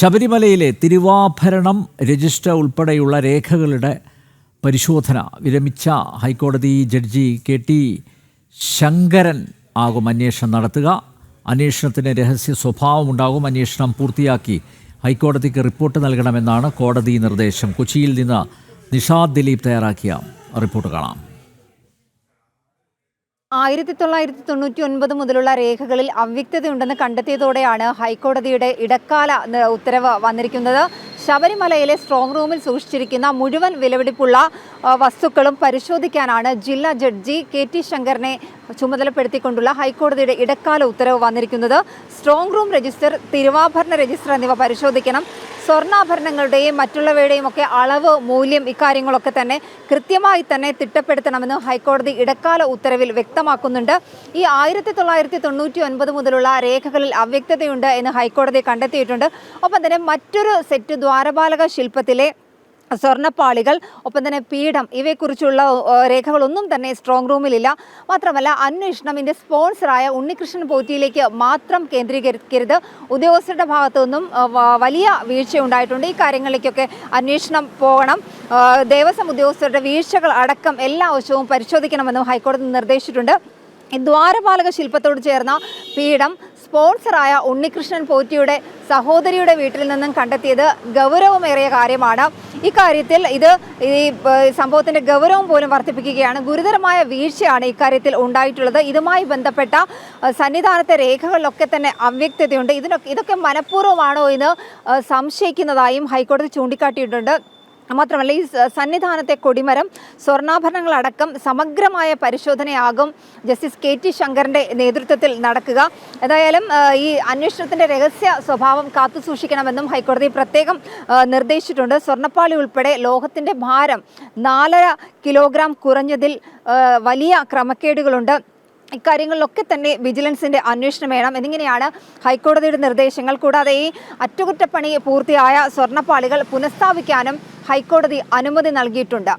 ശബരിമലയിലെ തിരുവാഭരണം രജിസ്റ്റർ ഉൾപ്പെടെയുള്ള രേഖകളുടെ പരിശോധന വിരമിച്ച ഹൈക്കോടതി ജഡ്ജി കെ ടി ശങ്കരൻ ആകും അന്വേഷണം നടത്തുക. അന്വേഷണത്തിന് രഹസ്യ സ്വഭാവമുണ്ടാകും. അന്വേഷണം പൂർത്തിയാക്കി ഹൈക്കോടതിക്ക് റിപ്പോർട്ട് നൽകണമെന്നാണ് കോടതി നിർദ്ദേശം. കൊച്ചിയിൽ നിന്ന് നിഷാദ് ദിലീപ് തയ്യാറാക്കിയ റിപ്പോർട്ട് കാണാം. ആയിരത്തി തൊള്ളായിരത്തി തൊണ്ണൂറ്റി ഒൻപത് മുതലുള്ള രേഖകളിൽ അവ്യക്തതയുണ്ടെന്ന് കണ്ടെത്തിയതോടെയാണ് ഹൈക്കോടതിയുടെ ഇടക്കാല ഉത്തരവ് വന്നിരിക്കുന്നത്. ശബരിമലയിലെ സ്ട്രോങ് റൂമിൽ സൂക്ഷിച്ചിരിക്കുന്ന മുഴുവൻ വിലപിടിപ്പുള്ള വസ്തുക്കളും പരിശോധിക്കാനാണ് ജില്ലാ ജഡ്ജി കെ ടി ശങ്കറിനെ ചുമതലപ്പെടുത്തിക്കൊണ്ടുള്ള ഹൈക്കോടതിയുടെ ഇടക്കാല ഉത്തരവ് വന്നിരിക്കുന്നത്. സ്ട്രോങ് റൂം രജിസ്റ്റർ തിരുവാഭരണ രജിസ്റ്റർ എന്നിവ പരിശോധിക്കണം. സ്വർണാഭരണങ്ങളുടെയും മറ്റുള്ളവയുടെയും ഒക്കെ അളവ് മൂല്യം ഇക്കാര്യങ്ങളൊക്കെ തന്നെ കൃത്യമായി തന്നെ തിട്ടപ്പെടുത്തണമെന്ന് ഹൈക്കോടതി ഇടക്കാല ഉത്തരവിൽ വ്യക്തമാക്കുന്നുണ്ട്. ഈ ആയിരത്തി തൊള്ളായിരത്തി തൊണ്ണൂറ്റി ഒൻപത് മുതലുള്ള രേഖകളിൽ അവ്യക്തതയുണ്ട് എന്ന് ഹൈക്കോടതി കണ്ടെത്തിയിട്ടുണ്ട്. ഒപ്പം തന്നെ മറ്റൊരു സെറ്റ് ദ്വാരപാലക ശില്പത്തിലെ സ്വർണപ്പാളികൾ ഒപ്പം തന്നെ പീഠം ഇവയെക്കുറിച്ചുള്ള രേഖകളൊന്നും തന്നെ സ്ട്രോങ് റൂമിലില്ല മാത്രമല്ല അന്വേഷണം ഇതിന്റെ സ്പോൺസറായ ഉണ്ണികൃഷ്ണൻ പോറ്റിയിലേക്ക് മാത്രം കേന്ദ്രീകരിക്കരുത്. ഉദ്യോഗസ്ഥരുടെ ഭാഗത്തു നിന്നും വലിയ വീഴ്ച വലിയ വീഴ്ചയുണ്ടായിട്ടുണ്ട്. ഈ കാര്യങ്ങളിലേക്കൊക്കെ അന്വേഷണം പോകണം. ദേവസ്വം ഉദ്യോഗസ്ഥരുടെ വീഴ്ചകൾ അടക്കം എല്ലാ വശവും പരിശോധിക്കണമെന്നും ഹൈക്കോടതി നിർദ്ദേശിച്ചിട്ടുണ്ട്. ദ്വാരപാലക ശില്പത്തോട് ചേർന്ന പീഠം സ്പോൺസറായ ഉണ്ണികൃഷ്ണൻ പോറ്റിയുടെ സഹോദരിയുടെ വീട്ടിൽ നിന്നും കണ്ടെത്തിയത് ഗൗരവമേറിയ കാര്യമാണ്. ഇക്കാര്യത്തിൽ ഇത് ഈ സംഭവത്തിന്റെ ഗൗരവം പോലും വർദ്ധിപ്പിക്കുകയാണ്. ഗുരുതരമായ വീഴ്ചയാണ് ഇക്കാര്യത്തിൽ ഉണ്ടായിട്ടുള്ളത്. ഇതുമായി ബന്ധപ്പെട്ട സന്നിധാനത്തെ രേഖകളിലൊക്കെ തന്നെ അവ്യക്തതയുണ്ട്. ഇതിനൊക്കെ ഇതൊക്കെ മനഃപൂർവമാണോ എന്ന് സംശയിക്കുന്നതായും ഹൈക്കോടതി ചൂണ്ടിക്കാട്ടിയിട്ടുണ്ട്. മാത്രമല്ല ഈ സന്നിധാനത്തെ കൊടിമരം സ്വർണാഭരണങ്ങളടക്കം സമഗ്രമായ പരിശോധനയാകും ജസ്റ്റിസ് കെ ടി ശങ്കറിന്റെ നേതൃത്വത്തിൽ നടക്കുക. ഏതായാലും ഈ അന്വേഷണത്തിന്റെ രഹസ്യ സ്വഭാവം കാത്തു സൂക്ഷിക്കണമെന്നും ഹൈക്കോടതി പ്രത്യേകം നിർദ്ദേശിച്ചിട്ടുണ്ട്. സ്വർണപ്പാളി ഉൾപ്പെടെ ലോഹത്തിന്റെ ഭാരം നാലര കിലോഗ്രാം കുറഞ്ഞതിൽ വലിയ ക്രമക്കേടുകളുണ്ട്. ഇക്കാര്യങ്ങളിലൊക്കെ തന്നെ വിജിലൻസിന്റെ അന്വേഷണം വേണം. എന്നിങ്ങനെയാണ് ഹൈക്കോടതിയുടെ നിർദ്ദേശങ്ങൾ. കൂടാതെ ഈ അറ്റകുറ്റപ്പണി പൂർത്തിയായ സ്വർണപ്പാളികൾ പുനഃസ്ഥാപിക്കാനും ഹൈക്കോടതി അനുമതി നൽകിയിട്ടുണ്ട്.